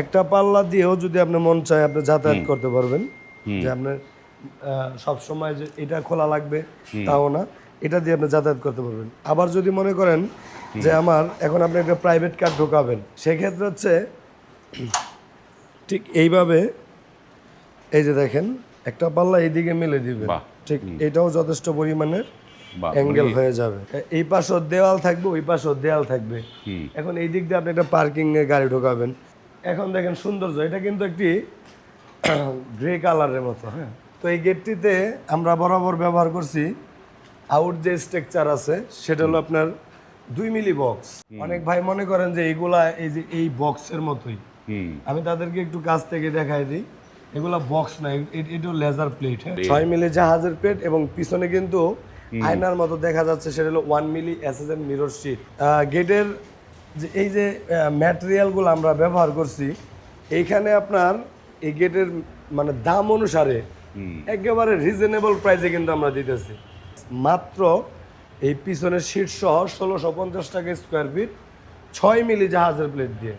একটা পাল্লা দিয়েও যদি আপনি মন চায় আপনি যাতায়াত করতে পারবেন। যে আপনার সব সময় যে এটা খোলা লাগবে তাও না। এটা দিয়ে আপনি যাতায়াত করতে পারবেন। আবার যদি মনে করেন যে আমার এখন আপনি একটা প্রাইভেট কার ঢোকাবেন সেক্ষেত্রে হচ্ছে ঠিক এইভাবে এই যে দেখেন একটা পাল্লা এইদিকে মেলে দিবে। ঠিক এটাও যথেষ্ট পরিমাণের অ্যাঙ্গেল হয়ে যাবে। এই পাশেও দেওয়াল থাকবে ওই পাশেও দেওয়াল থাকবে। এখন এই দিক দিয়ে আপনি একটা পার্কিং এ গাড়ি ঢোকাবেন। এখন দেখেন সৌন্দর্য এটা কিন্তু একটি গ্রে কালারের মতো হ্যাঁ? তো এই গেটটিতে আমরা বরাবর ব্যবহার করছি আউট যে স্ট্রাকচার আছে সেটা হলো আপনার দুই মিলি বক্স। অনেক ভাই মনে করেন যে এইগুলা এই যে এই বক্সের মতোই। আমি তাদেরকে একটু কাছ থেকে দেখাই দিই। এগুলা বক্স না এটা লেজার প্লেট হ্যাঁ? ছয় মিলি জাহাজের প্লেট এবং পিছনে কিন্তু আয়নার মতো দেখা যাচ্ছে সেটা হলো one milli SSN mirror sheet. গেটের যে এই যে ম্যাটেরিয়ালগুলো আমরা ব্যবহার করছি এইখানে আপনার এই গেটের মানে দাম অনুসারে একেবারে রিজনেবল প্রাইসে কিন্তু আমরা দিতেছি। মাত্র এই পিছনের শীর্ষ ষোলোশো পঞ্চাশ টাকা স্কোয়ার ফিট ছয় মিলি জাহাজের প্লেট দিয়ে।